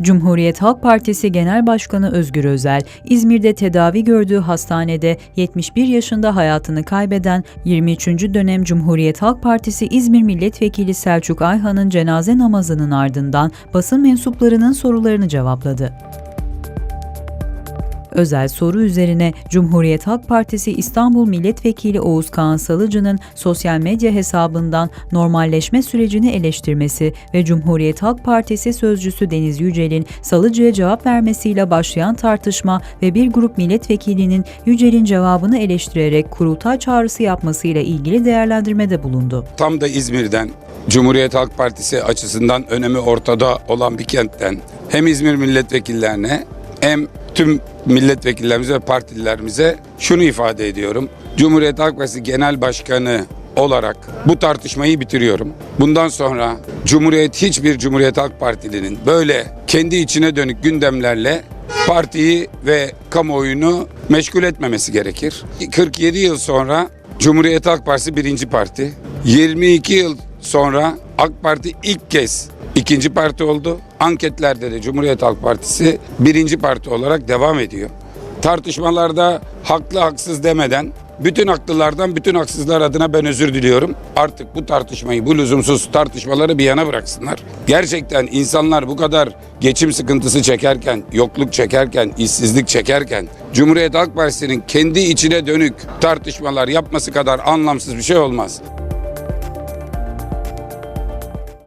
Cumhuriyet Halk Partisi Genel Başkanı Özgür Özel, İzmir'de tedavi gördüğü hastanede 71 yaşında hayatını kaybeden 23. dönem Cumhuriyet Halk Partisi İzmir Milletvekili Selçuk Ayhan'ın cenaze namazının ardından basın mensuplarının sorularını cevapladı. Özel soru üzerine Cumhuriyet Halk Partisi İstanbul Milletvekili Oğuz Kağan Salıcı'nın sosyal medya hesabından normalleşme sürecini eleştirmesi ve Cumhuriyet Halk Partisi sözcüsü Deniz Yücel'in Salıcı'ya cevap vermesiyle başlayan tartışma ve bir grup milletvekilinin Yücel'in cevabını eleştirerek kurultay çağrısı yapmasıyla ilgili değerlendirmede bulundu. Tam da İzmir'den Cumhuriyet Halk Partisi açısından önemi ortada olan bir kentten hem İzmir milletvekillerine hem tüm milletvekillerimize ve partililerimize şunu ifade ediyorum. Cumhuriyet Halk Partisi Genel Başkanı olarak bu tartışmayı bitiriyorum. Bundan sonra Cumhuriyet hiçbir Cumhuriyet Halk Partilinin böyle kendi içine dönük gündemlerle partiyi ve kamuoyunu meşgul etmemesi gerekir. 47 yıl sonra Cumhuriyet Halk Partisi birinci parti. 22 yıl sonra AK Parti ilk kez ikinci parti oldu. Anketlerde de Cumhuriyet Halk Partisi birinci parti olarak devam ediyor. Tartışmalarda haklı haksız demeden bütün haklılardan bütün haksızlar adına ben özür diliyorum. Artık bu tartışmayı, bu lüzumsuz tartışmaları bir yana bıraksınlar. Gerçekten insanlar bu kadar geçim sıkıntısı çekerken, yokluk çekerken, işsizlik çekerken Cumhuriyet Halk Partisi'nin kendi içine dönük tartışmalar yapması kadar anlamsız bir şey olmaz.